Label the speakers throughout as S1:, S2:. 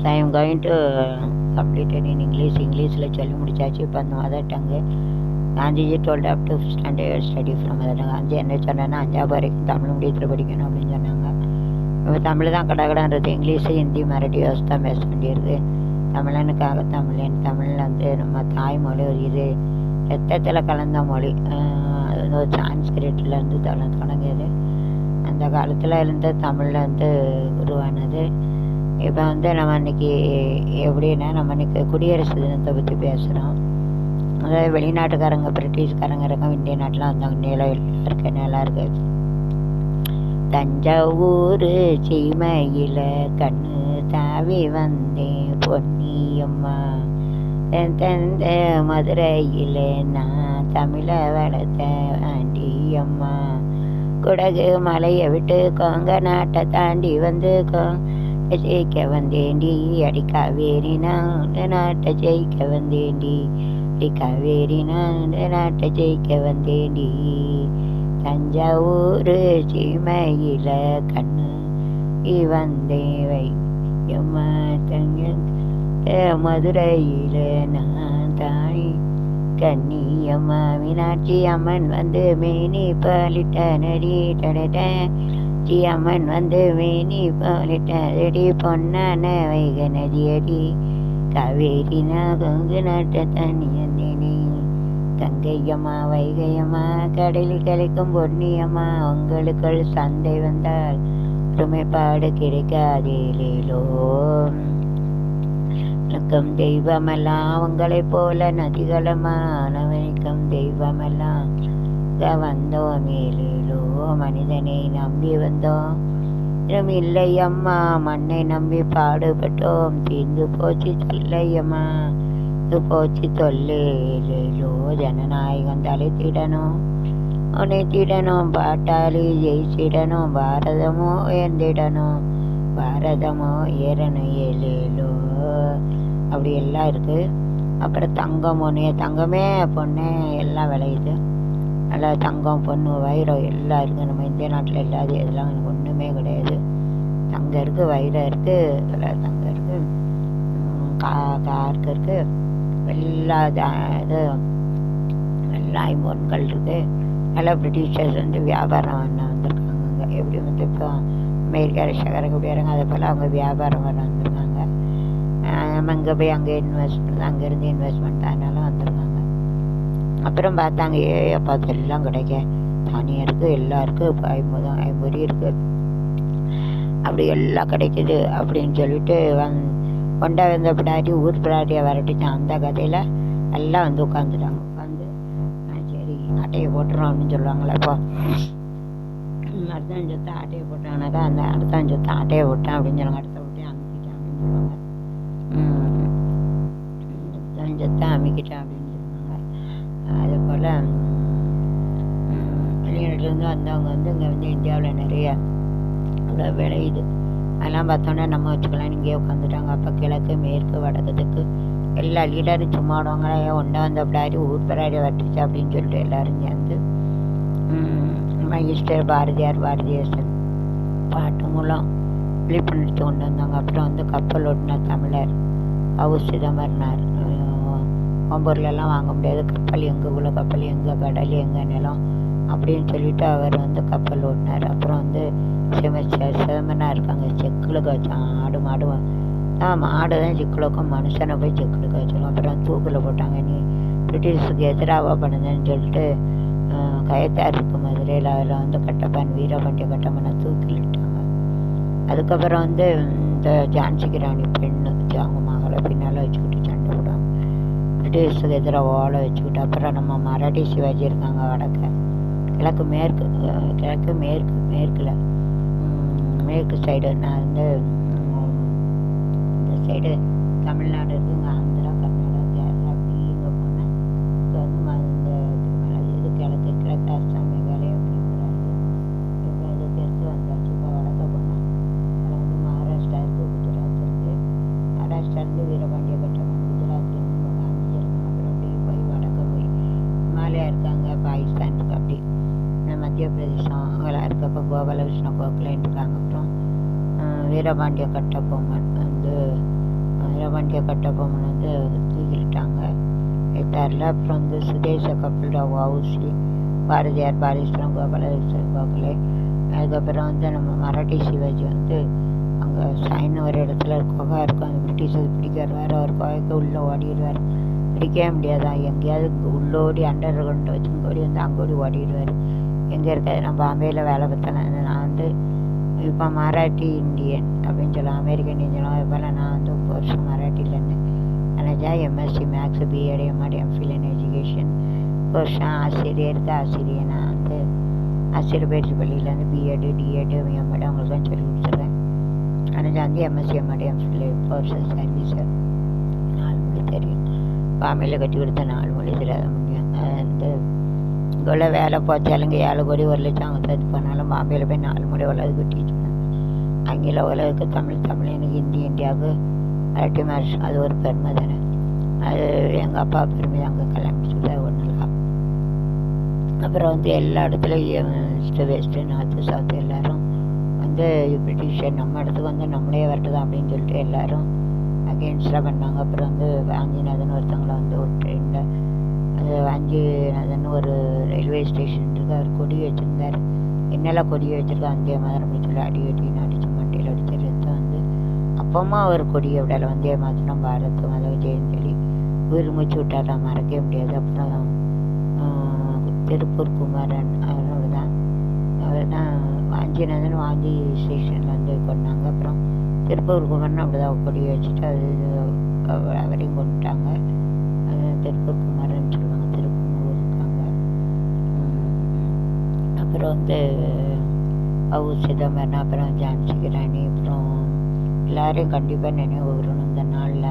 S1: So I am going to completed in English இங்கிலீஷில் சொல்லி முடிச்சாச்சு. இப்போ அந்த mother tongue Gandhiji twelve up to standard study from mother tongue Gandhi என்ன சொன்னேன்னா அஞ்சாவது வரைக்கும் தமிழ் மீடியத்தில் படிக்கணும் அப்படின்னு சொன்னாங்க. இப்போ தமிழ் தான் கடகடன்றது. இங்கிலீஷு ஹிந்தி மராட்டி யோசி தான் பேச வேண்டியிருக்கு தமிழனுக்காக தமிழன் தமிழ் வந்து நம்ம தாய்மொழி ஒரு இது ரத்தத்தில் கலந்த மொழி. அது வந்து ஒரு சான்ஸ்கிரிட்லேருந்து தொடங்கியது. அந்த காலத்தில் இருந்த தமிழில் வந்து உருவானது. இப்போ வந்து நம்ம இன்னைக்கு எப்படின்னா நம்ம இன்னைக்கு குடியரசு தினத்தை பற்றி பேசுகிறோம் அதாவது வெளிநாட்டுக்காரங்க பிரிட்டிஷ்காரங்க இருக்க இந்திய நாட்டில் வந்தாங்க நிலம் இருக்கு நிலம் இருக்கு. தஞ்சாவூர் சீமையில் கண்ணு தாவி வந்தேன் பொன்னியம்மா. என் தந்த மதுரையில் நான் தமிழை வளர்த்த ஆண்டியம்மா. குடகு மலையை விட்டு கொங்க நாட்டை தாண்டி வந்து கோ ஜெயிக்க வந்தேண்டி அடி காவேரி நான் நாட்டை ஜெயிக்க வந்தேண்டி அடி காவேரி நான் நாட்டை ஜெயிக்க வந்தேண்டி தஞ்சாவூர் சீமையில கண்ணு வந்தேவை எம்மா தங்க மதுரையில நான் தாய் கண்ணியம்மா மீனாட்சி அம்மன் வந்து மேனி பாலிட்ட நடி டடட்டேன் சி அம்மன் வந்து மேனி பாலிட்ட பொன்னான வைக நதியடி காவேரி நான் கொங்கு நாட்ட தண்ணி கங்கையம்மா வைகையம்மா கடலில் கலைக்கும் பொன்னியம்மா உங்களுக்குள் சந்தை வந்தால் ஒருமைப்பாடு கிடைக்காதேலேலோ நக்கம் தெய்வமெல்லாம் உங்களைப் போல நதிகளமானவனிக்கும் தெய்வமெல்லாம் இங்க வந்தோம் மேலோ மனிதனை நம்பி வந்தோம். இன்னும் இல்லையம்மா மண்ணை நம்பி பாடுபட்டோம். தீர்ந்து போச்சு தொல்லையம்மா இது போச்சு தொல்லேலோ ஜனநாயகம் தலைத்திடணும் உன்னை திடணும் பாட்டாளி ஜெயிச்சிடணும் பாரதமோ உயர்ந்திடணும். பாரதமோ ஏறணும் ஏலேலோ. அப்படி எல்லாம் இருக்குது அப்புறம் தங்கம் ஒன்று தங்கமே பொண்ணு எல்லாம் விளையுது. நல்லா தங்கம் பொண்ணு வைரம் எல்லாம் இருக்குது நம்ம இந்திய நாட்டில் இல்லாத இதெல்லாம் எனக்கு ஒன்றுமே கிடையாது. தங்கம் இருக்குது வைரம் இருக்குது எல்லாம் தங்கம் இருக்குது கா கார்க்கு இருக்குது எல்லா த- இது எல்லா ஐம்பொன்கள் இருக்குது நல்லா பிரிட்டிஷர்ஸ் வந்து வியாபாரம் பண்ண வந்திருக்காங்க. அங்கே எப்படி வந்து இப்போ அமெரிக்கா ரஷ்யாக்காரங்க போயிறாங்க அதே போல் அவங்க வியாபாரம் பண்ண வந்திருக்காங்க. நம்ம இங்கே போய் அங்கே இன்வெஸ்ட் அங்கேருந்து இன்வெஸ்ட்மெண்ட் அதனால வந்திருக்காங்க. அப்புறம் பார்த்தாங்க ஏ அப்பா எல்லாம் கிடைக்க. தானியம் இருக்குது எல்லாம் இருக்குது இப்போ ஐம்பது ஐம்பது இருக்குது அப்படி எல்லாம் கிடைக்குது அப்படின்னு சொல்லிட்டு வந் கொண்டா வந்த பிடாட்டி ஊர் பிடாட்டியை வரட்டிச்சான் அந்த கதையில் எல்லாம் வந்து உட்காந்துட்டாங்க உட்காந்து சரி அட்டையை போட்டுறோம் அப்படின்னு சொல்லுவாங்களே இப்போ அடுத்தான் சொத்தான் ஆட்டையை போட்டாங்கனாக்கா அந்த அடுத்தான் சொத்தான் ஆட்டையை போட்டேன் அப்படின்னு சொல்லுவாங்க. அடுத்த விட்டு அமுக்கிட்டேன் அப்படின்னு சொல்லுவாங்க. அடுத்தான் சொத்தான் அமுக்கிட்டேன் அப்படின்னு போல் வெளிநாட்டிலேருந்து வந்தவங்க வந்து இங்கே வந்து இந்தியாவில் நிறைய விளையுது அதெல்லாம் பார்த்தோன்னா நம்ம வச்சுக்கலாம். இங்கேயே உட்காந்துட்டாங்க. அப்போ கிழக்கு மேற்கு வடக்கு தெற்கு எல்லா லீடரும் சும்மா விடுவாங்களே ஒன்றா வந்த பிடாரி ஊர் பிடாரி வட்டுச்சு அப்படின்னு சொல்லிட்டு எல்லாரும் சேர்ந்து. மகிஷ்டர் பாரதியார் பாரதியேசன் பாட்டு மூலம் விழிப்புணர்ச்சி கொண்டு வந்தாங்க. அப்புறம் வந்து கப்பல் ஓட்டின தமிழர். அவு சிதம்பரனார். ஒம்பூர்லலாம் வாங்க முடியாது. கப்பல் எங்கே உள்ள கப்பல் எங்கே கடல் எங்கே நிலம் அப்படின்னு சொல்லிட்டு அவர் வந்து கப்பல் ஓட்டினார். அப்புறம் வந்து சிம சிதம்பரனார் இருக்காங்க. செக்குலுக்கு வச்சான் ஆடு மாடு ஆ மாடு தான் செக்குலுக்கும் மனுஷனை போய் செக்குலுக்கு வச்சிருக்கோம் அப்புறம் தூக்கில் போட்டாங்க. நீ பிரிட்டிஷுக்கு எதிராக பண்ணுதுன்னு சொல்லிட்டு கயத்தார் இருக்கு மதுரையில். அதில் வந்து கட்டப்பன் வீரபாண்டிய கட்டப்பனை தூக்கிலிட்டாங்க அதுக்கப்புறம் வந்து இந்த ஜான்சி ராணி பெண்ணு அவங்க மகளை பின்னால் வச்சுக்கிட்டு பிரிட்டிஷுக்கு எதிராக ஓலை வச்சுக்கிட்டு அப்புறம் நம்ம மராட்டி சிவாஜி இருக்காங்க வடக்க. கிழக்கு மேற்கு கிழக்கு மேற்கு மேற்கில். மேற்கு சைடு நான் வந்து இந்த சைடு தமிழ்நாடு இருக்குங்க ஆந்திரா கர்நாடகா கேரளா அப்படி இங்கே போனேன். இப்போ வந்து வீரபாண்டிய கட்டபொம்மன் வந்து வீரபாண்டிய கட்டபொம்மன் வந்து தூக்கிட்டாங்க எட்டாரில் அப்புறம் வந்து சுதேச கப்பல் வவுசி பாரதியார் பாரீஸ்வரம் கோபாலேஸ்வரர் கோகலே. அதுக்கப்புறம் வந்து நம்ம மராட்டி சிவாஜி வந்து அங்கே சைன் ஒரு இடத்துல குகை இருக்கும் அந்த பிரிட்டிஷர் பிடிக்க வேறு ஒரு குகைக்கு உள்ளே ஓடிடுவார். பிடிக்கவே முடியாதான் எங்கேயாவது உள்ளோடி அண்டர் கிரவுண்ட் வச்சு ஓடி வந்து அங்கே ஓடி ஓடிடுவார். எங்கே இருக்காது நான் பாம்பேயில் வேலை பார்த்தேன் நான் வந்து இப்போ மராட்டி இந்தியன் அப்படின்னு சொல்லலாம் அமெரிக்கன் இந்தியனும் சொல்லலாம் நான் வந்து ஒம்பது வருஷம் மராட்டியில் இருந்தேன் MSc maths BEd MEd MPhil in education வருஷம் ஆசிரியருக்கு ஆசிரியர் நான் வந்து ஆசிரியர் பயிற்சி பள்ளியிலேருந்து பிஎட் டிஎட் எம்எட் அவங்களுக்கு தான் சொல்லி கொடுத்துட்றேன் நினச்சா வந்து எம்எஸ்சி எம்ஆடி எம்ஃபில் வருஷம் சர்வீஸ் நாலு மொழி தெரியும் பாம்பேயில் கட்டி கொடுத்த நாலு மொழி தெரியாத முடியும் அது வந்து இங்கே உள்ள வேலை போச்சாலுங்க ஏழு கோடி ஒரு லட்சம் அவங்க தந்து போனாலும் பாம்பேயில் போய் நாலு மொழி உலகுக்கு கட்டிட்டு பண்ணேன் ஆங்கில உலகுக்கு தமிழ் தமிழ் எனக்கு ஹிந்தி இந்தியாவுக்கு மராட்டி மாஸ் அது ஒரு பெருமை தானே. அது எங்கள் அப்பா பெருமை அங்கே கல்யாணம் சொல்லி ஒன்றும் அப்புறம் வந்து எல்லா இடத்துலையும் ஈஸ்ட்டு வெஸ்ட்டு நார்த்து சவுத்து எல்லாரும் வந்து பிரிட்டிஷர் நம்ம இடத்துக்கு வந்து நம்மளே வரட்டுதான் அப்படின்னு சொல்லிட்டு எல்லாரும் அகெயின்ஸ்டாக பண்ணாங்க. அப்புறம் வந்து வாஞ்சிநாதன் ஒருத்தவங்களை வந்து ஒரு ட்ரெயினில் அது வாஞ்சிநாதன் ஒரு ரயில்வே ஸ்டேஷன் இருக்கு அவர் கொடி வச்சுருந்தார். என்னெல்லாம் கொடி வச்சுருக்கோ வந்தே மாதிரி சொல்லி அடி அடின்னு அடித்து மண்டியில் அடித்து வந்து அப்பமா அவர் கொடியை விடலை வந்தே மாத்திரம் பாரத் மத விஜயன்னு சொல்லி உயிர் மூச்சு விட்டாரா மறக்கவே முடியாது. அப்புறம் திருப்பூர் குமாரன் அவரோட தான். அவர் தான் வாஞ்சிநாதன் வாஞ்சி ஸ்டேஷனில் வந்து கொண்டாங்க. அப்புறம் திருப்பூர் குமரன் அப்படிதான் கொடி வச்சுட்டு அது அவரையும் கொண்டுட்டாங்க. அது திருப்பூர் குமரன் அப்புறம் வந்து அவு சிதம்பரம் அப்புறம் ஜான்சி ராணி அப்புறம் எல்லோரையும் கண்டிப்பாக நினைவு வரணும் இந்த நாளில்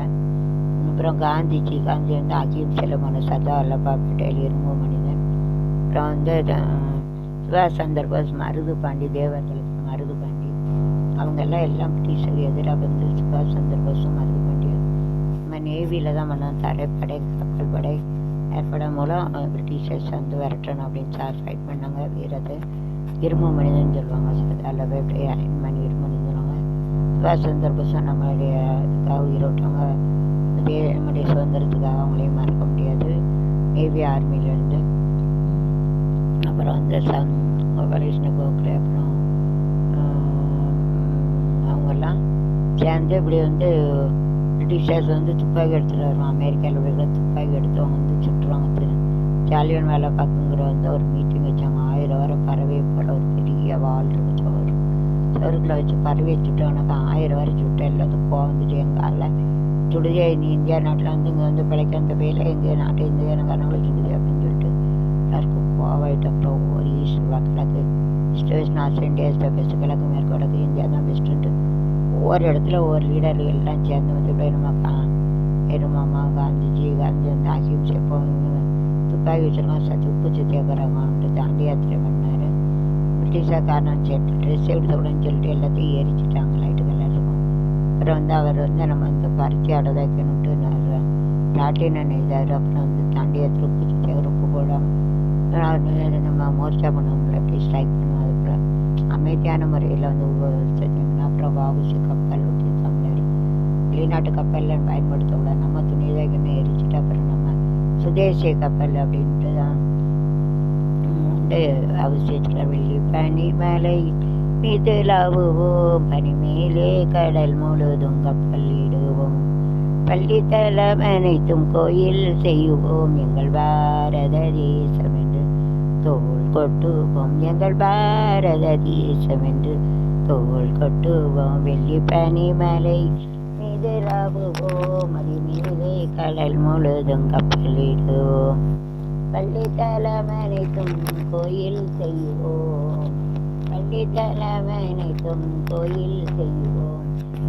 S1: அப்புறம் காந்திஜி காந்தி வந்து அகிம்சையில் மன சதா அல்லப்பா பட்டேல் இரும்பு மனிதன் அப்புறம் வந்து சுபாஷ் சந்திர போஸ் மருது பாண்டி தேவர்களுக்கு மருது பாண்டி அவங்கெல்லாம் எல்லாம் பிரிட்டிஷர் எதிராக வந்து சுபாஷ் சந்திர போஸும் மருது பாண்டியும் நம்ம நேவியில் தான் பண்ணோம் தரைப்படை கப்பல் படை ஏற்பட மூலம் அஹ், பிரிட்டிஷர்ஸ் வந்து விரட்டணும் அப்படின்னு சார் ஃபைட் பண்ணாங்க. வீரது இரும்பு மனிதன் சொல்லுவாங்க சர்தார் போய் மணி இரும்பு மனிதனாங்க சொல்லுவாங்க. சுபாஷ் சந்திர போஸும் நம்மளுடைய இதுக்காக உயிரோட்டவங்க இதே நம்முடைய சுதந்திரத்துக்காக அவங்களையும் மறக்க முடியாது. நேவி ஆர்மியிலேருந்து அப்புறம் வந்து சன் கோபாலகிருஷ்ண கோகுலே அப்புறம் அவங்கெல்லாம் சேர்ந்து இப்படி வந்து பிரிட்டிஷர்ஸ் வந்து துப்பாக்கி எடுத்துகிட்டு வருவோம் அமெரிக்காவில் ஜாலியன் வேலை பார்க்குங்கிற வந்து ஒரு மீட்டிங் வச்சாங்க ஆயிரம் வரை பறவை போல ஒரு பெரிய வால் இருக்கு சோறு சோறுக்குள்ள வச்சு பறவையை சுட்டவனுக்கு ஆயிரம் வரை சுட்டு எல்லாத்துக்கும் கோவம் வந்துட்டு எங்கால சுடுதே நீ இந்தியா நாட்டில் வந்து இங்கே வந்து பிழைக்க அந்த வேலை எங்கள் நாட்டு இந்தியானக்காரங்களும் சுடுதே அப்படின்னு சொல்லிட்டு எல்லாருக்கும் கோவாயிட்டு அப்புறம் ஒரு ஈஸ்ட் கிழக்கு east west north India is best கிழக்கு மேற்கு வடக்கு இந்தியா தான் பெஸ்ட்டுன்ட்டு ஒவ்வொரு இடத்துல ஒவ்வொரு லீடர்கள் எல்லாம் சேர்ந்து வந்து இப்படி நம்ம கா எருமாமா காந்திஜி காந்தி வந்து அஹிம்சை எப்போ துப்பாக்கி வச்சிருக்கோம் சத்து உப்பு சத்தியாகிரகம்ன்ட்டு தாண்டி யாத்திரை பண்ணார் பிரிட்டிஷார் காரணம் சேர்த்து ட்ரெஸ் எடுத்த சொல்லிட்டு எல்லாத்தையும் எரிச்சிட்டாங்க. லைட்டு கலர் அப்புறம் வந்து அவர் வந்து நம்ம வந்து பருத்தி அடை வைக்கணுன்ட்டு பிளாட்டினம் நெய்தார் அப்புறம் வந்து தாண்டி யாத்திரை உப்பு சத்தியாகிரம் உப்பு போடாமல் நம்ம மோர்ச்சா பண்ணுவோம்ல எப்படி ஸ்ட்ரைக் பண்ணுவோம். அதுக்குள்ள அமைதியான முறையில் வந்து செஞ்சோம்னா அப்புறம் வாவுசி கப்பல் விட்டு தமிழர் வெளிநாட்டு கப்பலில் பயன்படுத்தக்கூடாது. நம்ம துணி தான் எரிச்சிட்டு அப்புறம் சுதேசிய கப்பல் அப்படின்ட்டு தான் வந்து அவசியத்தில் வெள்ளி பனி மலை மீது லாவுவோம். பனி மேலே கடல் முழுதும் கப்பல் இடுவோம். பள்ளி தலம் அனைத்தும் கோயில் செய்வோம். எங்கள் பாரத தேசம் என்று தோல் கொட்டுவோம். எங்கள் பாரத தேசம் என்று தோல் கொட்டுவோம். வெள்ளி பனிமலை மீது லாவுவோம். அது கடல் முழுதும் கப்பலிடுவோம். பள்ளி தலம் கோயில் செய்வோம். பள்ளி தலம் கோயில் செய்வோம்.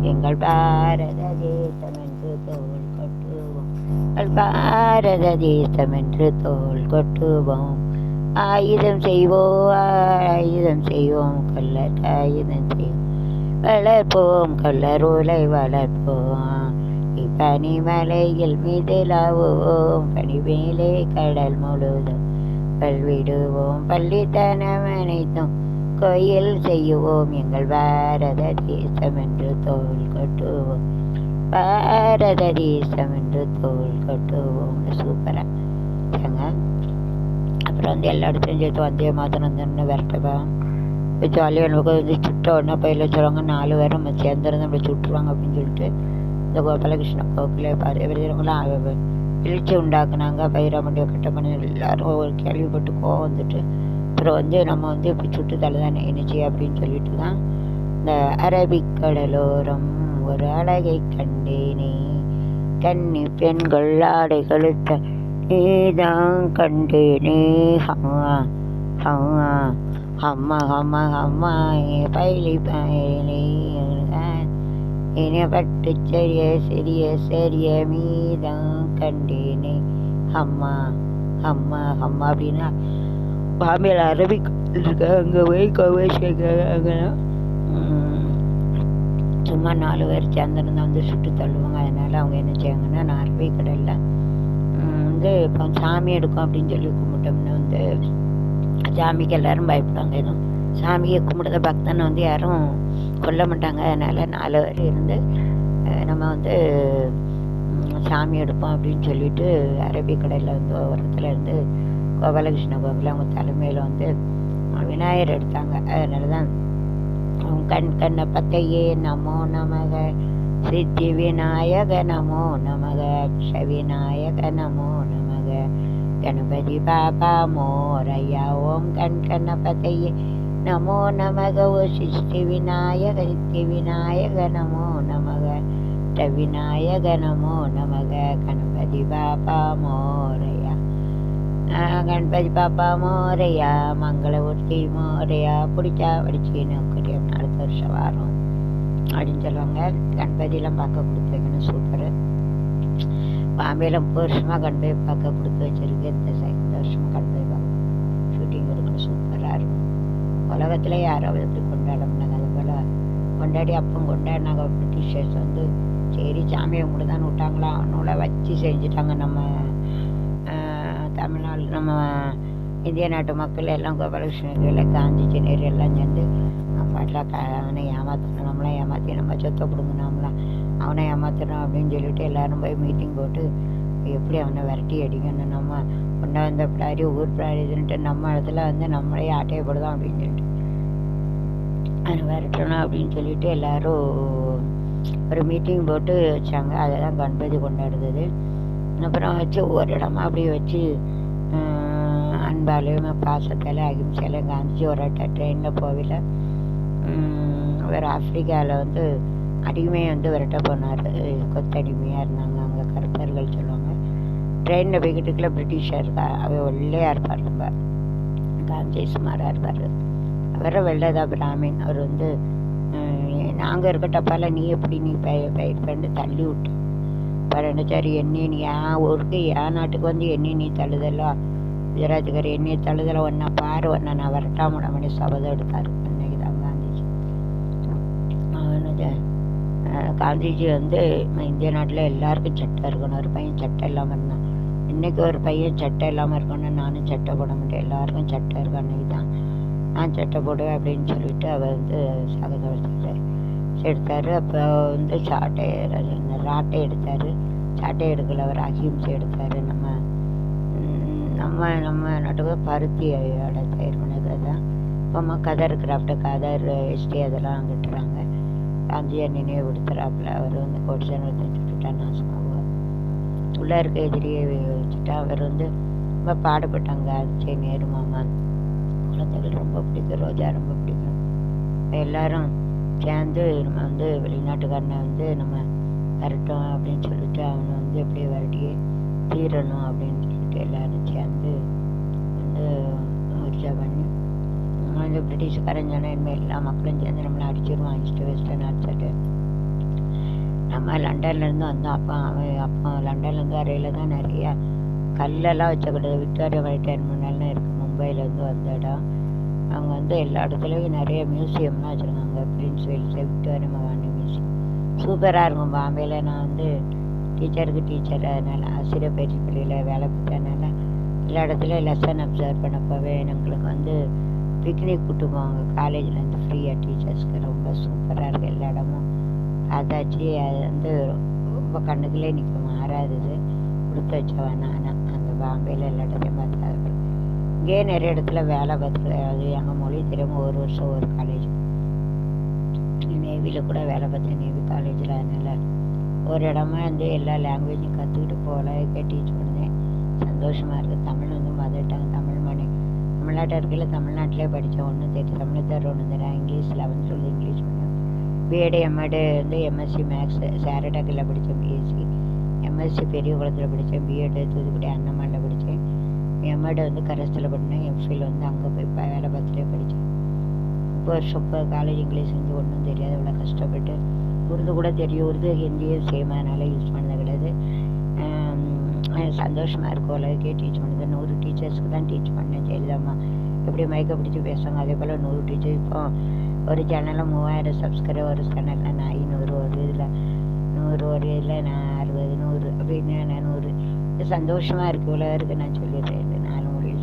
S1: எங்கள் பாரத தேசம் என்று தோல் கொட்டுவோம். எங்கள் பாரத தேசம் என்று தோல் கொட்டுவோம். ஆயுதம் செய்வோம் ஆயுதம் செய்வோம் கல்லர் ஆயுதம் செய்வோம். வளர்ப்போம் கல்லர் உலை வளர்ப்போம். பனிமலையில் மிதிலாவோம். பனிமேலே கடல் முழுதும் பல்விடுவோம் பள்ளித்தனம் அனைத்தும் கோயில் செய்வோம். எங்கள் பாரத தேசம் என்று தோல் கொட்டுவோம். பாரத தேசம் என்று தோல் கட்டுவோம். சூப்பராக அப்புறம் வந்து எல்லா இடத்துலையும் சேர்த்து வந்தே மாதம் வந்து விரட்டுவேன் ஜாலியாக நமக்கு வந்து சுட்ட உடனே பயில சொல்லுவாங்க. நாலு பேரும் நம்ம சேர்ந்துருந்து நம்மளை சுட்டுருவாங்க அப்படின்னு சொல்லிட்டு. இந்த கோபாலகிருஷ்ண கோகில பாரு இவரெல்லாம் எழுச்சி உண்டாக்குனாங்க பைராமண்டிய கட்டமணி எல்லாரும் ஒரு கேள்விப்பட்டு கோவம் வந்துட்டு அப்புறம் வந்து நம்ம வந்து இப்போ சுட்டு தலை தானே அப்படின்னு சொல்லிட்டு தான் இந்த அரபிக்கடலோரம் ஒரு அழகை கண்டேனே கன்னி பெண்கள் ஆடை கழுத்த நீதான் கண்டேனே ஹம்மா ஹம்மா ஹம்மா ஹம்மா ஹம்மா பைலி பைலி இனப்பட்டு சரிய சிறிய சரிய மீதான் கண்டேனே. அம்மா அம்மா அம்மா அப்படின்னா பாம்பேல அரபிக் இருக்க அங்கே போய் கவேஷங்க சும்மா நாலு பேர் சேர்ந்துருந்தா வந்து சுட்டு தள்ளுவாங்க. அதனால் அவங்க என்ன செய்வாங்கன்னா நான் அரபிக் கடையில் வந்து இப்போ சாமி எடுக்கும் அப்படின்னு சொல்லி கும்பிட்டோம்னா வந்து சாமிக்கு எல்லாரும் பயப்படுவாங்க. எதுவும் சாமியை கும்பிடுற பக்தனை வந்து யாரும் கொல்ல மாட்டாங்க. அதனால் நாலு பேர் இருந்து நம்ம வந்து சாமி எடுப்போம் அப்படின்னு சொல்லிட்டு அரபிக்கடையில் வந்து ஓரத்தில் இருந்து கோபாலகிருஷ்ண கோவில் அவங்க தலைமையில் வந்து விநாயகர் எடுத்தாங்க. அதனால தான் கண் கண்ணை பத்தையே நமோ நமக. சித்தி விநாயக நமோ நமக. அக்ஷ விநாயக நமோ நமக. கணபதி பாபா மோரையா ஓம் கண் கண்ணபதையே நமோ நமக ஓ சிஷ்டி விநாயக சித்தி விநாயக நமோ நமக விநாயக நமோ நமக கணபதி பாபா மோரையா கணபதி பாப்பா மோரையா மங்களமூர்த்தி மோரையா பிடிச்சா படிச்சு நோக்கடி அடுத்த வருஷம் வரும் அப்படின்னு சொல்லுவாங்க கணபதியெலாம் பார்க்க கொடுத்து வைக்கணும் சூப்பரு பாம்பேலாம் முப்பது வருஷமாக கணபதி பார்க்க கொடுத்து வச்சுருக்கு இந்த வருஷமாக உலகத்துல யாராவது எப்படி கொண்டாட அது போல் கொண்டாடி அப்போ கொண்டாடினாங்க பிரிட்டிஷர்ஸ் வந்து சரி சாமியை கூட தான் விட்டாங்களா? அவனோட வச்சு செஞ்சுட்டாங்க நம்ம தமிழ்நாடு நம்ம இந்திய நாட்டு மக்கள் எல்லாம் கோபாலகிருஷ்ணகிரியில் காந்திஜி நேரு எல்லாம் சேர்ந்து பாட்டில் அவனை ஏமாற்றணும் நம்மளாம் ஏமாற்றி நம்ம சொத்தை கொடுங்க நம்மளாம் அவனை ஏமாற்றணும் அப்படின்னு சொல்லிட்டு எல்லாரும் போய் மீட்டிங் போட்டு எப்படி அவனை விரட்டி அடிக்கணும் நம்ம கொண்டா வந்த பிடாரி ஊர் பிடாரி இதுன்ட்டு நம்ம இடத்துல வந்து நம்மளே ஆட்டையப்படுதான் அப்படின்னு சொல்லிட்டு அது விரட்டணும் அப்படின்னு சொல்லிட்டு எல்லாரும் ஒரு மீட்டிங் போட்டு வச்சாங்க. அதெல்லாம் கணபதி கொண்டாடுறது. அப்புறம் வச்சு ஒரு இடமா அப்படியே வச்சு அன்பாலையும் பாசத்தால் அகிம்சையில காமிச்சு ஒரு ட்ரெயினில் போகல வேறு ஆப்பிரிக்காவில் வந்து அடிமை வந்து விரட்ட போனார். கொத்தடிமையாக இருந்தாங்க. அங்கே கருப்பர்கள் சொல்லுவாங்க. ட்ரெயினில் போய்கிட்டுக்குள்ள பிரிட்டிஷாக இருக்கா அவ ஒல்லையாக இருப்பார் ரொம்ப? காந்தி சுமாராக இருப்பார். வர வெள்ளதா பிராமின். அவர் வந்து நாங்கள் இருக்கட்டப்பால நீ எப்படி நீ பயிர் பயிர் பண்ணி தள்ளி விட்டு? பரண்டச்சாரி எண்ணெய் நீ ஏன் ஊருக்கு என் நாட்டுக்கு வந்து என்னை நீ தழுதலா குஜராத்துக்கார் எண்ணெய் தழுதல ஒன்றா பாரு ஒன்றா நான் வரட்டாம மணி சபதம் எடுத்தார். அன்னைக்கு தான் காந்திஜி. அவனது காந்திஜி வந்து இந்திய நாட்டில் எல்லாருக்கும் சட்டை இருக்கணும். ஒரு பையன் சட்டை இல்லாமல் இருந்தான் இன்னைக்கு ஒரு பையன் சட்டை இல்லாமல் இருக்கணும்னு நானும் சட்டை போட மாட்டேன். எல்லாருக்கும் சட்டை இருக்கு. அன்னைக்கு தான் நான் சட்டை போடுவேன் அப்படின்னு சொல்லிட்டு அவர் வந்து சகதம் எடுத்தார். அப்போ வந்து சாட்டை ராட்டை எடுத்தார். சாட்டை எடுக்கல அவர் அஹிம்சை எடுத்தார். நம்ம நம்ம நம்ம நாட்டுக்கு பருத்தி அடை தயார் பண்ணது தான் இப்போ கதர் கிராஃப்ட் கதர் எஸ்டி அதெல்லாம் கட்டுறாங்க. காந்தியார் நினைவுபடுத்துகிறாப்புல அவர் வந்து கோட்சன் வச்சுட்டா நாசமாகுவார் உள்ளே இருக்க எதிரியை வச்சுட்டா அவர் வந்து ரொம்ப பாடுபட்டாங்க. காந்தி நேரு மாமா. குழந்தைகள் ரொம்ப பிடிக்கும் ரோஜா ரொம்ப பிடிக்கும். எல்லாரும் சேர்ந்து நம்ம வந்து வெளிநாட்டுக்காரனை வந்து நம்ம வரட்டும் அப்படின்னு சொல்லிட்டு அவனை வந்து எப்படி விரட்டி தீரணும் அப்படின்னு சொல்லிட்டு எல்லாரும் சேர்ந்து வந்து முயற்சியாக பண்ணி வந்து பிரிட்டிஷ்காரன் சொன்னால் இனிமேல் எல்லா மக்களும் சேர்ந்து நம்மளை அடிச்சிருவான் ஈஸ்ட் வெஸ்டர்ன் அடிச்சிட்டு நம்ம லண்டன்லேருந்து வந்தோம் அப்போ அவன் அப்போ லண்டன்லேருந்து வரையில் தான் நிறையா கல்லெல்லாம் வச்சக்கூடாது விக்டோரியா வைட்டர் முன்னெல்லாம் இருக்குது மும்பையிலேருந்து வந்த இடம் அவங்க வந்து எல்லா இடத்துலையும் நிறைய மியூசியம்லாம் வச்சுருக்காங்க. பிரின்ஸ் வெல்ஸ் விக்டோரியா மியூசியம் சூப்பராக இருக்கும். பாம்பேயில் நான் வந்து டீச்சருக்கு டீச்சர் அதனால் ஆசிரியர் பயிற்சி பள்ளியில் வேலை பார்த்ததுனால எல்லா இடத்துலையும் லெசன் அப்சர்வ் பண்ண போவே எங்களுக்கு வந்து பிக்னிக் கூட்டு போவாங்க. காலேஜ்லேருந்து ஃப்ரீயாக டீச்சர்ஸ்க்கு ரொம்ப சூப்பராக இருக்குது எல்லா இடமும். அதாச்சு அது வந்து ரொம்ப கண்ணுக்குள்ளே நிற்க மாறாதது. கொடுத்து வச்சவன் நான். அந்த பாம்பேயில் எல்லா இடத்தையும் பார்த்து அது இங்கேயே நிறைய இடத்துல வேலை பார்த்து அது எங்கள் மொழி திரும்ப ஒரு வருஷம் ஒரு காலேஜ் நேவியில் கூட வேலை பார்த்தேன் நேவி காலேஜில் அதனால் ஒரு இடமா வந்து எல்லா லாங்குவேஜும் கற்றுக்கிட்டு போகல. டீச் பண்ணேன் சந்தோஷமாக இருக்குது தமிழ் வந்து மதர் தமிழ் மணி தமிழ்நாட்டில் இருக்கல தமிழ்நாட்டிலே படித்தேன் ஒன்றும் தெரியும் தமிழ் தர ஒன்று தரேன் இங்கிலீஷ் லெவன்த் சொல்லி இங்கிலீஷ் பண்ணேன் பிஎட் எம்எடு வந்து எம்எஸ்சி மேக்ஸ் சேரடாக்கில் படித்தேன் பிஎஸ்சி எம்எஸ்சி பெரிய குளத்தில் படித்தேன் பிஎட் தூத்துக்குடி அண்ணமாலில் எம்எட் வந்து கரஸ்தில் பண்ணேன் எம்ஃபில் வந்து அங்கே போய் வேலை பார்த்துட்டே படித்தேன் இப்போ வருஷம் இப்போ காலேஜ் இங்கிலீஷ் வந்து ஒன்றும் தெரியாது இவ்வளோ கஷ்டப்பட்டு. உருது கூட தெரியும் உருது ஹிந்தியும் சேம் அதனால் யூஸ் பண்ணது கிடையாது. சந்தோஷமாக இருக்கும் உலகக்கே டீச் பண்ணது. நூறு டீச்சர்ஸ்க்கு தான் டீச் பண்ணேன் ஜெயலலிதாம்மா எப்படி மயக்க பிடிச்சி பேசுவாங்க அதே போல் நூறு டீச்சர் இப்போ ஒரு சேனலில் மூவாயிரம் சப்ஸ்கிரைபர் ஒரு சேனலில் நான் ஐநூறு ஒரு இதில் நூறு ஒரு இதில் நான் அறுபது நூறு அப்படின்னு நான் நூறு. சந்தோஷமாக இருக்குது உலகருக்கு நான் சொல்லிடுறேன்.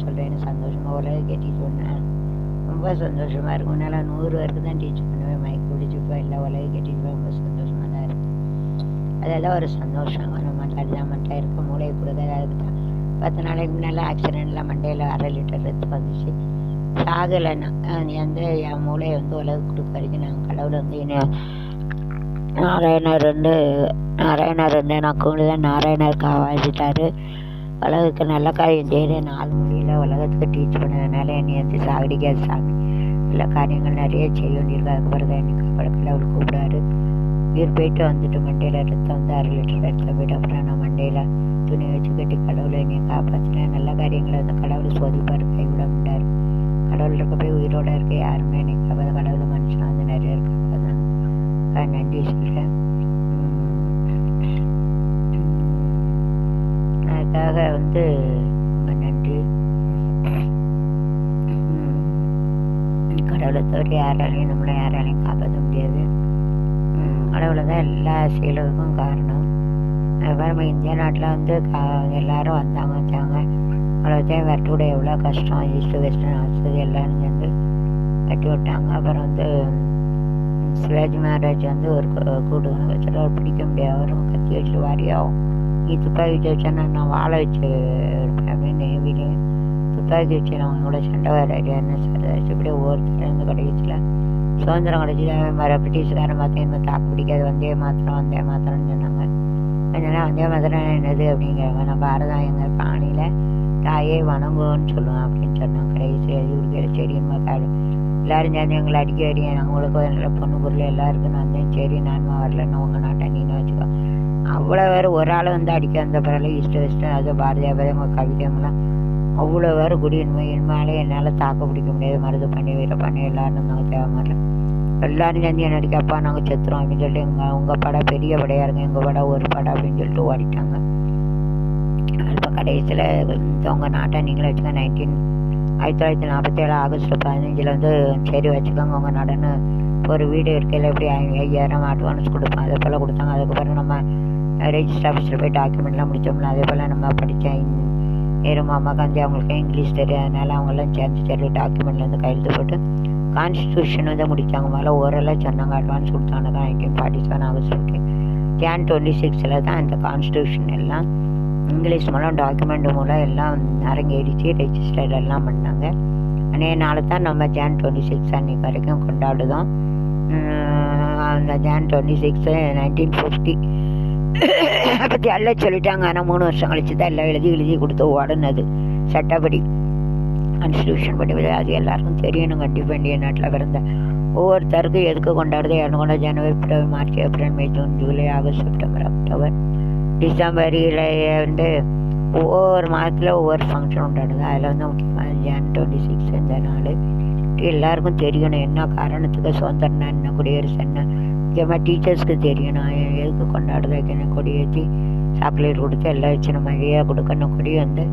S1: சொல்கிறேன்னு சந்தோஷமாக உலக டீச் சொன்னேன் ரொம்ப சந்தோஷமாக இருக்கும். முன்னால் நூறு வரைக்கும் தான் டீச் பண்ணுவேன். மைக் பிடிச்சிப்பேன் இல்லை உலக உலகக்கே ரொம்ப சந்தோஷமாக தான் இருக்கு அதெல்லாம் ஒரு சந்தோஷம். நம்ம அடிதாமட்டா இருக்க மூளை கொடுக்க அதுக்கு பத்து நாளைக்கு முன்னால் ஆக்சிடெண்ட்டில் மண்டையில் அரை லிட்டர் ரத்து வந்துச்சு. சாகலைன்னா அஹ் எந்த என் மூளையை வந்து உலக கொடுக்க வரைக்கும் நான் கடவுளை வந்து என்ன நாராயணர் வந்து நாராயணர் வந்து நான் கூடுதல் நாராயணர் காவாச்சிட்டாரு உலகுக்கு நல்ல காரியம் செய்து நாலு மொழியில் உலகத்துக்கு டீச் பண்ணதுனால என்னை வந்து சாகடிக்காது சாமி. நல்ல காரியங்கள் நிறைய செய்ய வேண்டியிருக்கு அதுக்கப்புறம் தான் எனக்கு கடவுள் கூப்பிடாரு. உயிர் போயிட்டு வந்துட்டு மண்டையில் ரத்தம் வந்து அரை லிட்டர் ரத்தம் போயிட்டு அப்புறம் நான் மண்டையில் துணி வச்சு கட்டி கடவுளை என்னை காப்பாற்றினேன் நல்ல காரியங்களை வந்து கடவுள் சோதிப்பார் கைவிட மாட்டார். கடவுள் இருக்க போய் உயிரோட இருக்க யாருமே காப்பாத கடவுள் மனுஷன் வந்து நிறைய இருக்காங்க. நன்றி சொல்கிறேன் அதுக்காக வந்து ரொம்ப நன்றி கடவுளை தவிர யாராலையும் நம்மளை யாராலையும் காப்பாற்ற முடியாது. கடவுளை தான் எல்லா செயலுக்கும் காரணம். அதுமாதிரி நம்ம இந்திய நாட்டில் வந்து கா எல்லாரும் வந்தாங்க வச்சாங்க. அவ்வளோத்தையும் வெட்டி விட எவ்வளோ கஷ்டம். ஈஸ்ட் வெஸ்டர்ன் ஆஸ்திரேலியா எல்லாரும் சேர்ந்து வெட்டி விட்டாங்க. அப்புறம் வந்து சிவாஜி மகாராஜ் வந்து ஒரு கூடு வச்சுட்டு அவர் பிடிக்க முடியாது அவரும் கத்தி வச்சு வாரியாகும். நீ துப்பாக்கி வச்சேன்னா நான் வாழை வச்சு இருப்பேன் அப்படின்னு வீடு துப்பாக்கி வச்சு நான் உங்களோட சண்டை வராது என்ன சார் இப்படி ஒருத்தர் இருந்து கிடைக்கல சுதந்திரம் கிடைச்சது அவன் வர பிரிட்டிஷ்காரன் பார்த்தீங்கன்னா தாக்கு பிடிக்காது. வந்தே மாத்திரம் வந்தே மாத்திரம்னு சொன்னாங்க. அதனால வந்தே மாத்திரம் என்னது அப்படிங்கிறாங்க நான் பாரதம் எங்கள் பாணியில் தாயே வணங்குவோன்னு சொல்லுவேன் அப்படின்னு சொன்னாங்க கடைசி இவருக்கு சரின்னு காடு எல்லோரும் சேர்ந்து எங்களை அடிக்க அடிக்க நாங்கள் உங்களுக்கு நல்ல பொண்ணு பொருள் எல்லாருக்கும் வந்தேன். சரி நானும் வரலன்னு உங்கள் நாட்டை நீனு வச்சுக்கோ. அவ்வளோ வேறு ஒரு ஆளை வந்து அடிக்க வந்த பிறகு ஈஸ்ட் வெஸ்டர்ன் அது பாரதியா பாரதி கவிதைங்களாம் அவ்வளோ வேறு குடி இன்மை இன்மையாலே என்னால் தாக்கு பிடிக்க முடியாது. மருது பண்ணி வீர பண்ணி எல்லாரும் நாங்கள் தேவை மாட்டோம் எல்லாரும் சேர்ந்து என்ன அடிக்கப்பா நாங்கள் செத்துறோம் அப்படின்னு சொல்லிட்டு எங்கள் உங்கள் படம் பெரிய படையாக இருங்க எங்கள் படம் ஒரு படம் அப்படின்னு சொல்லிட்டு ஓடிட்டாங்க. இப்போ கடைசியில் இந்த நாட்டை நீங்களே வச்சுக்க நைன்டீன் ஆயிரத்தி தொள்ளாயிரத்தி நாற்பத்தி ஏழு ஆகஸ்ட் பதினஞ்சில் வந்து சரி வச்சுக்கோங்க உங்கள் நடன்னு ஒரு வீடு இருக்கையில் எப்படி ஐ- ஐயாயிரம் அட்வான்ஸ் கொடுப்பேன் அதே போல் கொடுத்தாங்க. அதுக்கப்புறம் நம்ம ரெஜிஸ்டர் ஆஃபீஸில் போய் டாக்குமெண்ட்லாம் முடித்தோம்னா அதே போல் நம்ம படித்த நேரும் மாமா காந்தி அவங்களுக்கு இங்கிலீஷ் தெரியாதனால அவங்களாம் சேர்ந்து சேர்ந்து சரி வந்து கையெழுத்து போட்டு கான்ஸ்டியூஷன் வந்து முடித்தாங்க மேலே ஓரளவு சொன்னாங்க. அட்வான்ஸ் கொடுத்தாங்க. Nineteen forty seven August okay Jan twenty சிக்ஸில் தான் இந்த கான்ஸ்டியூஷன் எல்லாம் இங்கிலீஷ் மூலம் டாக்குமெண்ட் மூலம் எல்லாம் அரங்கேறிச்சு ரெஜிஸ்டர் எல்லாம் பண்ணாங்க. அன்றைய நாள் தான் நம்ம ஜான் டுவெண்ட்டி சிக்ஸ் அன்றைக்கி வரைக்கும் கொண்டாடுதோம் அந்த Jan twenty six nineteen fifty பற்றி எல்லாம் சொல்லிட்டாங்க. ஆனால் மூணு வருஷம் கழிச்சு தான் எல்லாம் எழுதி எழுதி கொடுத்து உடனது சட்டப்படி. கான்ஸ்டியூஷன் படி விட அது எல்லாருக்கும் தெரியணும் கண்டிப்பாக இந்திய நாட்டில் பிறந்த ஒவ்வொருத்தருக்கும் எதுக்கு கொண்டாடுறது? எனக்கு கொண்ட ஜனவரி பிப்ரவரி மார்ச் ஏப்ரல் மே ஜூன் ஜூலை ஆகஸ்ட் செப்டம்பர் அக்டோபர் டிசம்பரில் வந்து ஒவ்வொரு மாதத்தில் ஒவ்வொரு ஃபங்க்ஷன் கொண்டாடுது அதில் வந்து முக்கியமாக ஜான் டுவெண்ட்டி சிக்ஸ் இந்த நாள். எல்லாருக்கும் தெரியணும். என்ன காரணத்துக்கு சுதந்திரம்னா என்ன? குடியரசு என்ன? முக்கியமாக டீச்சர்ஸ்க்கு தெரியும். நான் எதுக்கு கொண்டாடுறது வைக்கணும் கொடி ஏற்றி சாக்லேட் கொடுத்து எல்லாம் வச்சு நம்ம நிறையா கொடுக்கணும். கொடி வந்து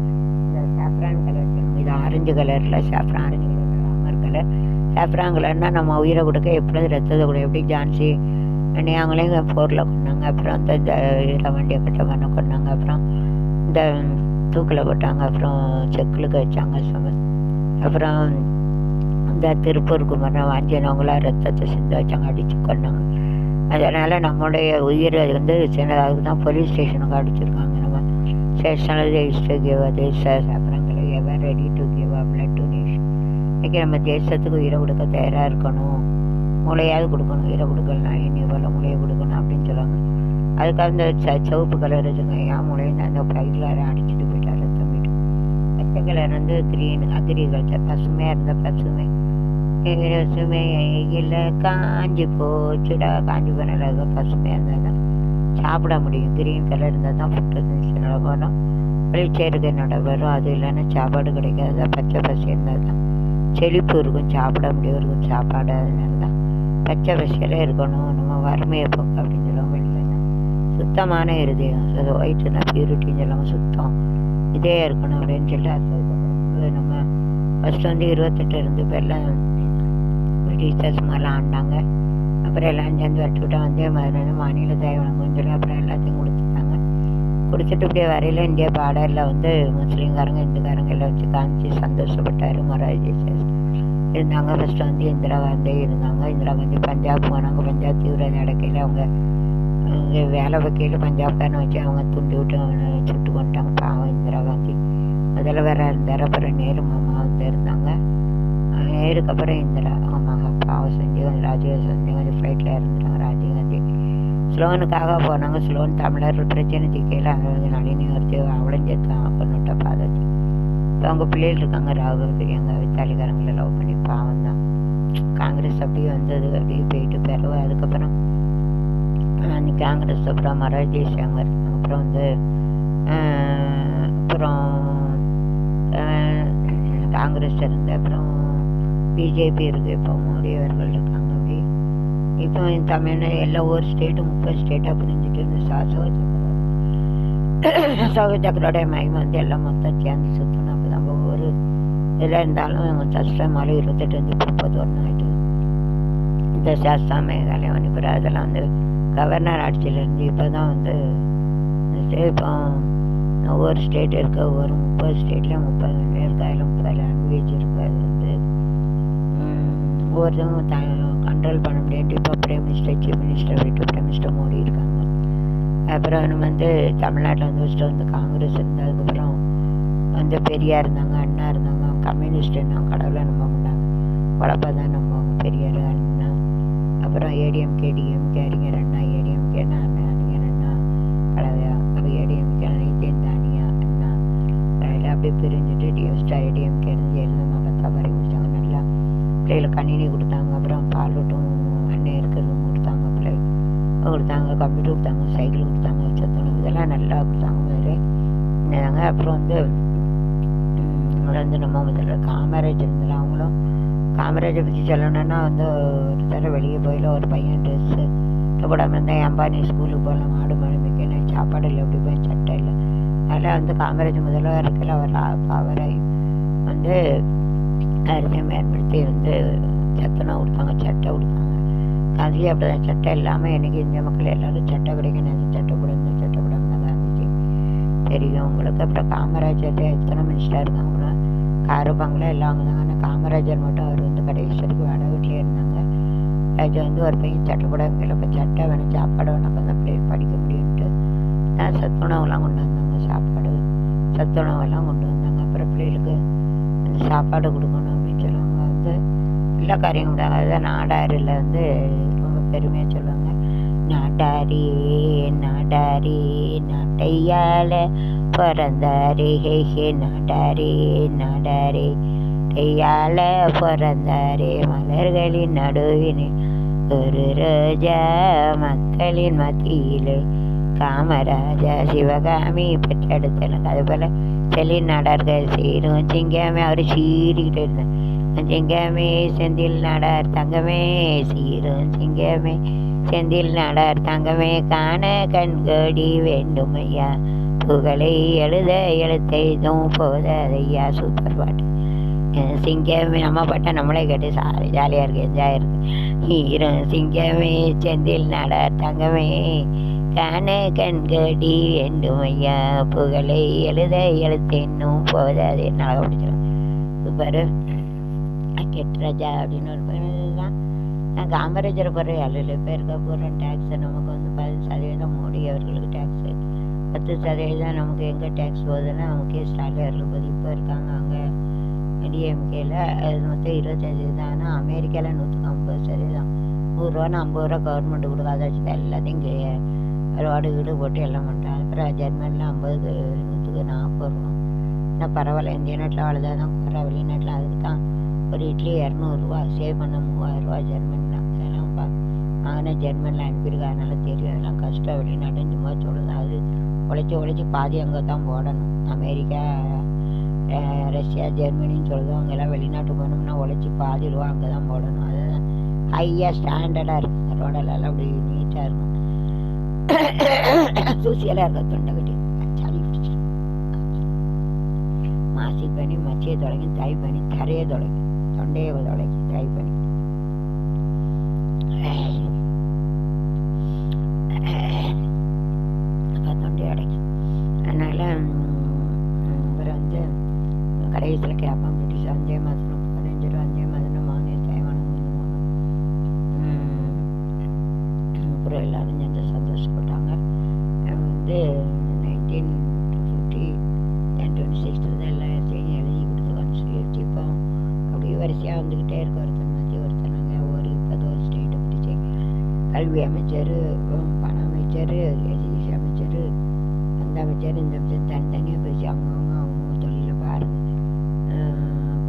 S1: இந்த சாஃப்ரான் கலர் இது ஆரஞ்சு கலரில் saffron orange colour Ramar colour saffron கலர்னால் நம்ம உயிரை கொடுக்க எப்படி ரத்தத்தை கொடு எப்படி ஜான்சி அவங்களையும் போரில் கொண்டாங்க. அப்புறம் இந்த வண்டியை ரவண்டிய கட்டமான கொண்டாங்க. அப்புறம் இந்த தூக்கில் போட்டாங்க. அப்புறம் செக்குலுக்கு வச்சாங்க. சும அப்புறம் இந்த திருப்பூர் குமரன் வாஞ்சினவங்களாம் ரத்தத்தை சிந்த வச்சாங்க. அடித்து கொண்டாங்க அதனால் நம்முடைய உயிர் அது வந்து சின்னதாக தான் போலீஸ் ஸ்டேஷனுக்கு அடிச்சிருக்காங்க. நம்ம ஸ்டேஷனில் இஸ் டு கிவ் தேச அப்புறங்களை ever ready to give a blood donation இன்றைக்கி நம்ம தேசத்துக்கு உயிரை கொடுக்க தயாராக இருக்கணும். மூளையாவது கொடுக்கணும். உயிரை கொடுக்கலாம் இனி போல மூளையை கொடுக்கணும் அப்படின்னு சொல்லுவாங்க அதுக்காக இந்த ச சிவப்பு கலர் வச்சுங்க ஏன் மூளையை அந்த பைக்கில் அடிச்சுட்டு போயிட்டார் ரத்தம் போயிட்டு பச்சை கலர் வந்து க்ரீன் அக்ரிகல்ச்சர் பசுமையாக இருந்த பசுமை. சுமையை இல்லை காஞ்சி போச்சுடா காஞ்சி போனால பசுமையாக இருந்தால் தான் சாப்பிட முடியும். கிரீன் கலர் இருந்தால் தான் ஃபுட்டு என்னோட போனோம் வெளிச்சேருக்கு என்னோட வரும் அது இல்லைன்னா சாப்பாடு கிடைக்காது. பச்சை பசி இருந்தால் தான் செழிப்பு இருக்கும். சாப்பிட முடியும். இருக்கும் சாப்பாடு அதனால தான் பச்சை பசியில் இருக்கணும். நம்ம வறுமையை போக்கு அப்படின்னு சொல்லுவாங்க இல்லைன்னா சுத்தமான இருதயம். ஒயிட்டுனா பியூரிட்டின்னு சொல்லாமல் சுத்தம். இதே இருக்கணும் அப்படின்னு சொல்லிட்டு அது நம்ம ஃபஸ்ட்டு வந்து இருபத்தெட்டு இருந்து பேர்லாம் டீச்சர்ஸ் மாதிரிலாம் ஆண்டாங்க. அப்புறம் எல்லாம் சேர்ந்து வச்சுக்கிட்டா வந்தே மாதிரி மாநில தேவனங்கன்னு சொல்லி அப்புறம் எல்லாத்தையும் கொடுத்துட்டாங்க. கொடுத்துட்டு இப்படியே வரையில் இந்திய பார்டரில் வந்து முஸ்லீம்காரங்க இந்துக்காரங்க எல்லாம் வச்சு காமிச்சு சந்தோஷப்பட்டார். மொராஜி இருந்தாங்க. ஃபஸ்ட்டு வந்து இந்திரா காந்தி இருந்தாங்க. இந்திரா காந்தி பஞ்சாப் போனாங்க. பஞ்சாப் தீவிர நடக்கையில் அவங்க இங்கே வேலை வைக்கையில் பஞ்சாப்காரனை வச்சு அவங்க துண்டி விட்டு அவனை சுட்டு கொண்டாங்க. பாவம் இந்திரா காந்தி. முதல்வராக இருந்தார். அப்புறம் நேரு மாமா வந்து இருந்தாங்க. நேருக்கு அப்புறம் இந்திரா பாவம் செஞ்சு ராஜீவ் செஞ்சு கொஞ்சம் ஃப்ளைட்டில் இறந்துட்டாங்க ராஜீவ் காந்தி ஸ்லோனுக்காக போனாங்க ஸ்லோன் தமிழர்கள் பிரச்சனை திக்கையில் வந்து நளினி ஒருத்தி அவளும் சேர்த்தான் கொண்டுட்ட பாதத்தி இப்போ அவங்க பிள்ளைகள் இருக்காங்க ராகுல் எங்கள் வித்தாலிக்காரங்களை லவ் பண்ணி பாவம் தான் காங்கிரஸ் அப்படியே வந்தது அப்படியே போயிட்டு பிறகு அதுக்கப்புறம் அன்னைக்கு காங்கிரஸ் அப்புறம் மராஜி தேசியாங்க அப்புறம் வந்து அப்புறம் காங்கிரஸ் இருந்து அப்புறம் பிஜேபி இருக்குது இப்போ மோடி அவர்கள் இருக்காங்க அப்படி இப்போ தமிழ்நாடு எல்லா ஒரு ஸ்டேட்டும் முப்பது ஸ்டேட்டாக பிரிஞ்சுட்டு இருந்து சாசவ சக்கரோட சோக மகிமை வந்து எல்லாம் மொத்தம் சேர்ந்து சுற்றணும் அப்போ நம்ம ஒரு இதில் இருந்தாலும் கஷ்டமால இருபத்தெட்டு வந்து முப்பது ஒன்று ஆகிட்டு இந்த சாஸ்தா மேகாலயம் அனுப்புகிற அதெல்லாம் வந்து கவர்னர் ஆட்சியிலேருந்து இப்போ தான் வந்து இப்போ ஒவ்வொரு ஸ்டேட் இருக்க ஒரு முப்பது ஸ்டேட்லேயும் முப்பது இருக்கு அதில் முப்பது லாங்குவேஜ் இருக்குது அது வந்து ஒவ்வொருத்தவங்க த கண்ட்ரோல் பண்ண முடியாது இப்போ பிரைம் மினிஸ்டர் சீஃப் மினிஸ்டர் விட்டு பிரைம் மினிஸ்டர் மோடி இருக்காங்க. அப்புறம் இன்னும் வந்து தமிழ்நாட்டில் வந்து ஃபஸ்ட்டு வந்து காங்கிரஸ் இருந்ததுக்கப்புறம் வந்து பெரியார் இருந்தாங்க அண்ணா இருந்தாங்க கம்யூனிஸ்ட் இருந்தாங்க கடவுளை நம்ப மாட்டாங்க. உழப்பா தான் நம்புவாங்க பெரியார் அண்ணா. அப்புறம் ஏடிஎம்கே டிஎம்கே அறிஞர் அண்ணா ஏடிஎம்கே அண்ணா அறிஞர் அண்ணா கடவுளா. அப்புறம் ஏடிஎம்கே நித்தியந்த அண்ணா. அதில் அப்படியே பிரிஞ்சுட்டு டிஎஸ்டா ஏடிஎம்கே இருந்து எழுதமா பார்த்தா பிள்ளைகளுக்கு கணினி கொடுத்தாங்க அப்புறம் பாலூட்டும் அண்ணன் இருக்கிறதும் கொடுத்தாங்க பிள்ளை கொடுத்தாங்க கம்ப்யூட்டர் கொடுத்தாங்க சைக்கிள் கொடுத்தாங்க சத்துணவு இதெல்லாம் நல்லா கொடுத்தாங்க வேறு. என்னதாங்க அப்புறம் வந்து வந்து நம்ம முதல்ல காமராஜ் இருந்தாலும் அவங்களும் காமராஜை பற்றி சொல்லணும்னா வந்து ஒரு தடவை வெளியே போயில ஒரு பையன் ட்ரெஸ்ஸு போடாமல் இருந்தால் ஏன்பா நீ ஸ்கூலுக்கு போகலாம் மாடு மாடு மிக்கணும் சாப்பாடு இல்லை அப்படி போய் சட்டை இல்லை. அதனால் வந்து காமராஜ் முதல்ல இருக்கல அவர் அவரை வந்து அரிசியை மேற்படுத்தி வந்து சத்துணவு கொடுத்தாங்க சட்டை கொடுத்தாங்க காந்திஜி அப்படிதான் சட்டை இல்லாமல் எனக்கு இந்த மக்கள் எல்லாரும் சட்டை கிடைக்கணும் சட்டை கொடுங்க சட்டை கொடுங்க காந்திஜி தெரியும் உங்களுக்கு அப்புறம் காமராஜர் எத்தனை மினிஸ்டர் இருக்காங்களோ காரு பங்களா எல்லாம் அவங்க ஆனால் காமராஜர் மட்டும் அவர் வந்து கடைசி வரைக்கும் வேலை வீட்டிலே இருந்தாங்க. ராஜா வந்து ஒரு பையன் சட்டை கூட இப்போ சட்டை வேணும் சாப்பாடு வேணும். அப்போ தான் பிள்ளைகள் படிக்க முடியும்ட்டு நான் சத்துணவுலாம் கொண்டு வந்தாங்க சாப்பாடு. சத்துணவெல்லாம் கொண்டு வந்தாங்க. அப்புறம் பிள்ளைகளுக்கு அந்த சாப்பாடு கொடுக்கணும். வந்து எல்லா காரியம் அதுதான் நாடாரில் வந்து ரொம்ப பெருமையாக சொல்லுவாங்க. நாட்டாரி நாடாரி நாட்டையால பிறந்தாரி ஹே ஹே நாடாரி நாடாரி கையால பிறந்தாரி மலர்களின் நடுவினே. ஒரு ரோஜா மக்களின் மத்தியிலே காமராஜா சிவகாமி பெற்றெடுத்தனுக்கு அதுபோல் செல்லி நாடார்கள் சீரும் சிங்கமே அவர் சீறிக்கிட்டு இருந்தேன் சிங்கமே செந்தில் நாடார் தங்கமே சீரும் சிங்கமே. செந்தில் நாடார் தங்கமே காண கண்கோடி வேண்டும் ஐயா புகழை எழுத எழுத்தைதும் போதையா சூப்பர் பாட்டு. சிங்கமே நம்ம பாட்டை நம்மளே கேட்டு சா ஜாலியாக இருக்கு என்ஜாய் இருக்கு. ஹீரோ சிங்கமே செந்தில் நாடார் தங்கமே காண கண்கடி வேண்டும் ஐயா புகழை எழுத எழுத்தென்னும் போதாது என்னால் பிடிச்சிடும் சூப்பர். கெட்ராஜா அப்படின்னு ஒரு பையன் தான் காமராஜரை போகிற ஏழு பேருக்கு போகிறோம் டேக்ஸை நமக்கு வந்து பத்து சதவீதம் மோடி அவர்களுக்கு டேக்ஸு பத்து சதவீதம் நமக்கு எங்கே டேக்ஸ் போகுதுன்னா நமக்கு ஸ்டாலின் அவர்கள் இப்போ இருக்காங்க. அங்கே டிஎம்கேல அது மொத்தம் இருபத்தஞ்சி தான். ஆனால் அமெரிக்காவில் நூற்றுக்கு ஐம்பது சதவீதம். நூறுரூவான்னு ஐம்பது ரூபா கவர்மெண்ட் கொடுக்க அதை எல்லாத்தையும் கே ரோடு வீடு போட்டு எல்லாம் பண்ணுறாங்க அப்புறம் ஜெர்மனியில் ஐம்பது நூற்றுக்கு நாற்பது ரூபா. ஆனால் பரவாயில்ல. இந்திய நாட்டில் அவ்வளோதான் குறை வெளிநாட்டில் அதுக்கு தான் ஒரு இட்லி இரநூறுவா சேவ் பண்ண மூவாயிரரூவா ஜெர்மனியில் அதெல்லாம் பா நானே ஜெர்மனியில் அனுப்பியிருக்கேன் அதனால தெரியும். அதெல்லாம் கஷ்டம். வெளிநாட்டு சும்மா சொல்லுங்கள் அது உழைச்சி உழைச்சி பாதி அங்கே தான் போடணும். அமெரிக்கா ரஷ்யா ஜெர்மனின்னு சொல்லுதோ. அங்கெல்லாம் வெளிநாட்டு போனோம்னா உழைச்சி பாதி ரூபா அங்கே தான் போடணும். அதுதான் ஹையாக ஸ்டாண்டர்டாக இருக்கும். ரோடெல்லாம் அப்படி நீட்டாக இருக்கும். தூசியெல்லாம் இருக்க தொண்டை கட்டி. சளி பிடிச்சிரும் மாசி பண்ணி மச்சியை தொடங்கி தை பண்ணி தரையை தொடங்கி. தொண்டையை தொடங்கி ட்ரை பண்ணி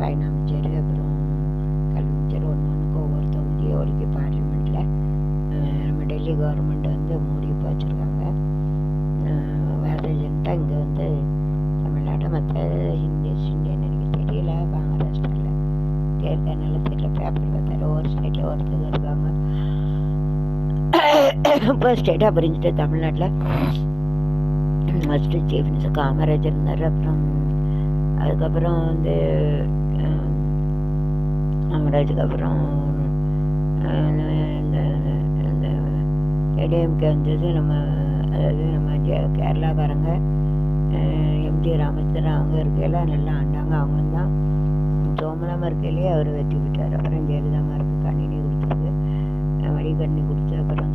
S1: பயண அமைச்சர் அப்புறம் கல்வி அமைச்சர் ஒன்று ஒன்றுக்கு ஒவ்வொரு தொகுதியும் ஒதுக்கி பார்லிமெண்ட்டில் நம்ம டெல்லி கவர்மெண்ட் வந்து மூடி வச்சுருக்காங்க பாரதிய ஜனதா இங்கே வந்து தமிழ்நாடு மற்ற ஹிந்தி இந்தியன் எனக்கு தெரியல மகாராஷ்டிராவில் தேர்தல் தெரியல பேப்பர் பார்த்தால ஒரு ஸ்டேட்டில் ஒருத்தர் இருக்காங்க இப்போ ஸ்டேட்டாக பிரிஞ்சுட்டு தமிழ்நாட்டில் ஃபஸ்ட்டு சீஃப் மினிஸ்டர் காமராஜர் இருந்தார் அப்புறம் அதுக்கப்புறம் வந்து காமராஜுக்கு அப்புறம் இந்த இந்த ஏடிஎம்கே வந்தது நம்ம அதாவது நம்ம கேரளாக்காரங்க எம்ஜி ராமச்சந்திரன் அவங்க இருக்கையில நல்லா ஆண்டாங்க அவங்க தான் சோமலாம இருக்கையிலேயே அவர் வெற்றி பெற்றார். அப்புறம் ஜெயலலிதாமாருக்கு கணினி கொடுத்துருக்கு வடிகண்ணி கொடுத்து அப்புறம்